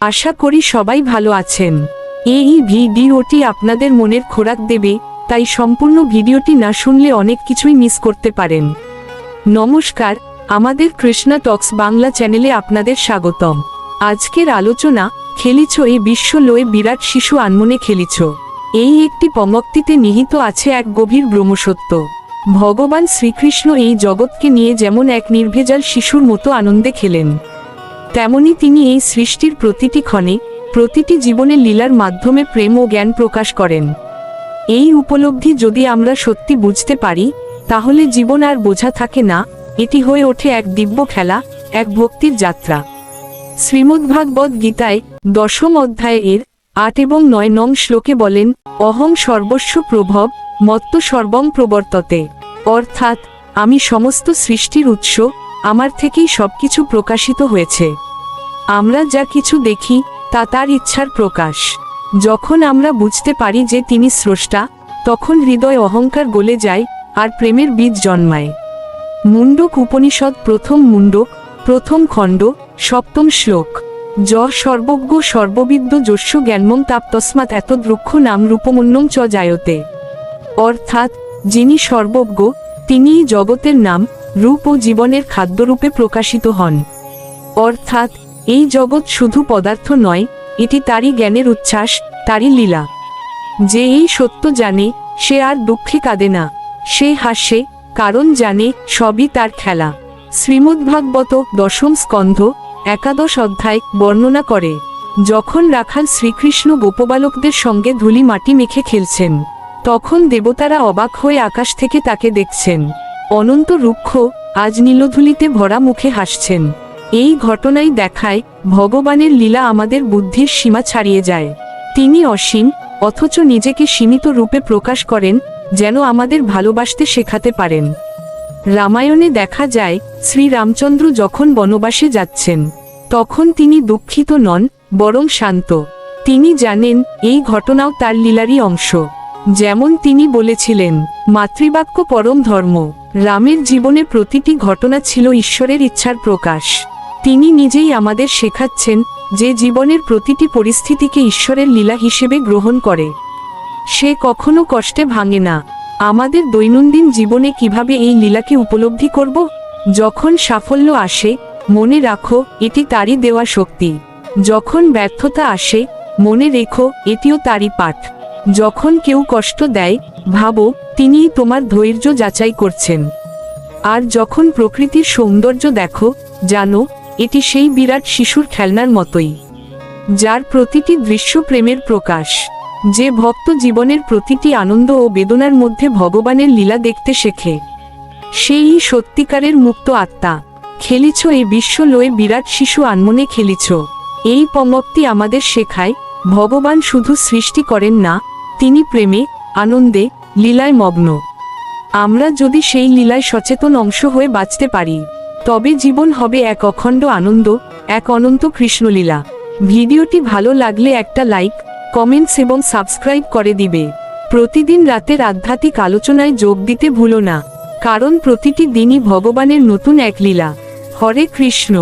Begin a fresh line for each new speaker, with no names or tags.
আশা করি সবাই ভালো আছেন। এই ভিডিওটি আপনাদের মনের খোরাক দেবে, তাই সম্পূর্ণ ভিডিওটি না শুনলে অনেক কিছুই মিস করতে পারেন। নমস্কার, আমাদের কৃষ্ণা টক্স বাংলা চ্যানেলে আপনাদের স্বাগতম। আজকের আলোচনা, খেলিছ এই বিশ্ব লয়ে বিরাট শিশু আনমনে খেলিছ। এই একটি পমক্তিতে নিহিত আছে এক গভীর ব্রহ্মসত্য। ভগবান শ্রীকৃষ্ণ এই জগৎকে নিয়ে যেমন এক নির্ভেজাল শিশুর মতো আনন্দে খেলেন। তেমনি তিনি এই সৃষ্টির প্রতিটি ক্ষণে প্রতিটি জীবনের লীলার মাধ্যমে প্রেম ও জ্ঞান প্রকাশ করেন। এই উপলব্ধি যদি আমরা সত্যি বুঝতে পারি, তাহলে জীবন আর বোঝা থাকে না, এটি হয়ে ওঠে এক দিব্য খেলা, এক ভক্তির যাত্রা। শ্রীমদ্ভাগবত গীতায় দশম অধ্যায় এর আট এবং নয় নং শ্লোকে বলেন, অহং সর্বস্ব প্রভব, মত্ত সর্বং প্রবর্ততে। অর্থাৎ, আমি সমস্ত সৃষ্টির উৎস আমার থেকেই সবকিছু প্রকাশিত হয়েছে। আমরা যা কিছু দেখি, তা তার ইচ্ছার প্রকাশ। যখন আমরা বুঝতে পারি যে তিনি স্রষ্টা, তখন হৃদয় অহংকার গলে যায় আর প্রেমের বীজ জন্মায়। মুন্ডক উপনিষদ প্রথম মুন্ডক প্রথম খণ্ড, সপ্তম শ্লোক। য সর্বজ্ঞ সর্ববিদ্য যস্য জ্ঞানমং তাপ তস্মাৎ এত দ্রুক্ষ নাম রূপমন্যম চ জায়তে। অর্থাৎ, যিনি সর্বজ্ঞ, তিনিই জগতের নাম রূপ ও জীবনের খাদ্যরূপে প্রকাশিত হন। অর্থাৎ, এই জগৎ শুধু পদার্থ নয়, এটি তারই জ্ঞানের উচ্ছ্বাস, তারই লীলা। যে এই সত্য জানে, সে আর দুঃখে কাঁদে না। সে হাসে, কারণ জানে, সবই তার খেলা। শ্রীমদ্ভাগবত দশম স্কন্ধ, একাদশ অধ্যায় বর্ণনা করে, যখন রাখাল শ্রীকৃষ্ণ গোপবালকদের সঙ্গে ধুলি মাটি মেখে খেলছেন, তখন দেবতারা অবাক হয়ে আকাশ থেকে তাকে দেখছেন। অনন্ত রুক্ষ আজ নীলধুলিতে ভরা মুখে হাসছেন। এই ঘটনাই দেখায় ভগবানের লীলা আমাদের বুদ্ধির সীমা ছাড়িয়ে যায়। তিনি অসীম, অথচ নিজেকে সীমিত রূপে প্রকাশ করেন, যেন আমাদের ভালোবাসতে শেখাতে পারেন। রামায়ণে দেখা যায়, শ্রীরামচন্দ্র যখন বনবাসে যাচ্ছেন, তখন তিনি দুঃখিত নন, বরং শান্ত। তিনি জানেন, এই ঘটনাও তার লীলারই অংশ। যেমন তিনি বলেছিলেন, মাতৃবাক্য পরম ধর্ম। রামের জীবনে প্রতিটি ঘটনা ছিল ঈশ্বরের ইচ্ছার প্রকাশ। তিনি নিজেই আমাদের শেখাচ্ছেন যে জীবনের প্রতিটি পরিস্থিতিকে ঈশ্বরের লীলা হিসেবে গ্রহণ করে। সে কখনো কষ্টে ভাঙে না। আমাদের দৈনন্দিন জীবনে কীভাবে এই লীলাকে উপলব্ধি করব? যখন সাফল্য আসে, মনে রাখো, এটি তারই দেওয়া শক্তি। যখন ব্যর্থতা আসে, মনে রেখো, এটিও তারই পাঠ। যখন কেউ কষ্ট দেয়, ভাবো, তিনিই তোমার ধৈর্য যাচাই করছেন। আর যখন প্রকৃতির সৌন্দর্য দেখো, জানো, এটি সেই বিরাট শিশুর খেলনার মতোই। যার প্রতিটি দৃশ্য প্রেমের প্রকাশ। যে ভক্ত জীবনের প্রতিটি আনন্দ ও বেদনার মধ্যে ভগবানের লীলা দেখতে শেখে। সেই সত্যিকারের মুক্ত আত্মা। খেলিছ এই বিশ্ব লয়ে বিরাট শিশু আনমনে খেলিছ। এই পমক্তি আমাদের শেখায়, ভগবান শুধু সৃষ্টি করেন না তিনি প্রেমে, আনন্দে, লীলায় মগ্ন। আমরা যদি সেই লীলায় সচেতন অংশ হয়ে বাঁচতে পারি, তবে জীবন হবে এক অখণ্ড আনন্দ, এক অনন্ত কৃষ্ণলীলা। ভিডিওটি ভালো লাগলে একটা লাইক, কমেন্টস এবং সাবস্ক্রাইব করে দিবে। প্রতিদিন রাতের আধ্যাত্মিক আলোচনায় যোগ দিতে ভুলো না, কারণ প্রতিটি দিনই ভগবানের নতুন এক লীলা। হরে কৃষ্ণ।